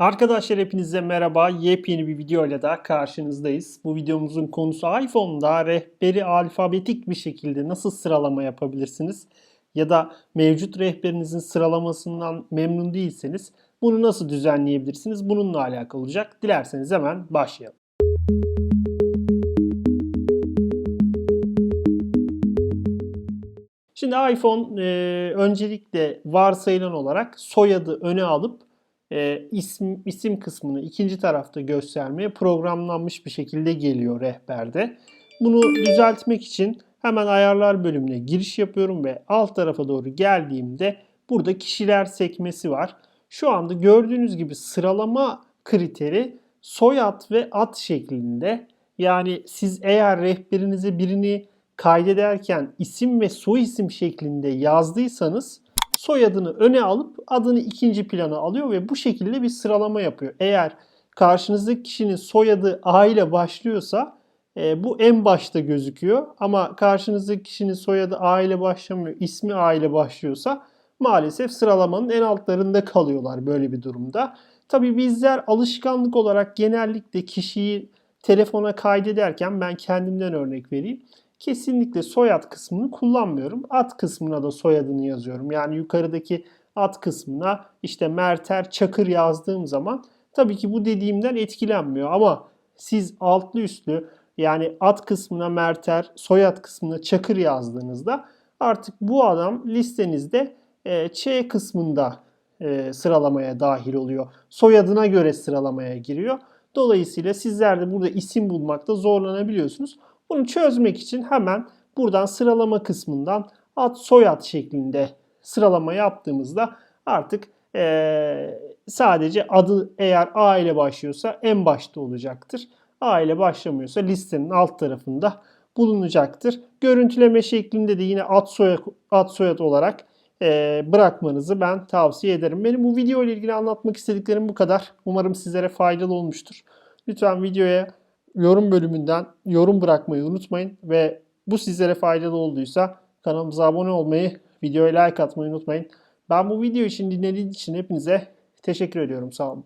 Arkadaşlar hepinize merhaba. Yepyeni bir video ile daha karşınızdayız. Bu videomuzun konusu iPhone'da rehberi alfabetik bir şekilde nasıl sıralama yapabilirsiniz? Ya da mevcut rehberinizin sıralamasından memnun değilseniz bunu nasıl düzenleyebilirsiniz? Bununla alakalı olacak. Dilerseniz hemen başlayalım. Şimdi iPhone e, öncelikle varsayılan olarak soyadı öne alıp e, isim, isim kısmını ikinci tarafta göstermeye programlanmış bir şekilde geliyor rehberde. Bunu düzeltmek için hemen ayarlar bölümüne giriş yapıyorum ve alt tarafa doğru geldiğimde burada kişiler sekmesi var. Şu anda gördüğünüz gibi sıralama kriteri soyad ve ad şeklinde. Yani siz eğer rehberinize birini kaydederken isim ve soy isim şeklinde yazdıysanız soyadını öne alıp adını ikinci plana alıyor ve bu şekilde bir sıralama yapıyor. Eğer karşınızdaki kişinin soyadı A ile başlıyorsa e, bu en başta gözüküyor ama karşınızdaki kişinin soyadı A ile başlamıyor, ismi A ile başlıyorsa maalesef sıralamanın en altlarında kalıyorlar böyle bir durumda. Tabii bizler alışkanlık olarak genellikle kişiyi telefona kaydederken ben kendimden örnek vereyim kesinlikle soyad kısmını kullanmıyorum. Ad kısmına da soyadını yazıyorum. Yani yukarıdaki ad kısmına işte Merter Çakır yazdığım zaman tabii ki bu dediğimden etkilenmiyor ama siz altlı üstlü yani ad kısmına Merter, soyad kısmına Çakır yazdığınızda artık bu adam listenizde e, Ç kısmında e, sıralamaya dahil oluyor. Soyadına göre sıralamaya giriyor. Dolayısıyla sizler de burada isim bulmakta zorlanabiliyorsunuz. Bunu çözmek için hemen buradan sıralama kısmından ad soyad şeklinde sıralama yaptığımızda artık ee, sadece adı eğer A ile başlıyorsa en başta olacaktır. A ile başlamıyorsa listenin alt tarafında bulunacaktır. Görüntüleme şeklinde de yine ad soyad, ad soyad olarak e, bırakmanızı ben tavsiye ederim. Benim bu video ile ilgili anlatmak istediklerim bu kadar. Umarım sizlere faydalı olmuştur. Lütfen videoya yorum bölümünden yorum bırakmayı unutmayın ve bu sizlere faydalı olduysa kanalımıza abone olmayı, videoya like atmayı unutmayın. Ben bu video için dinlediğiniz için hepinize teşekkür ediyorum. Sağ olun.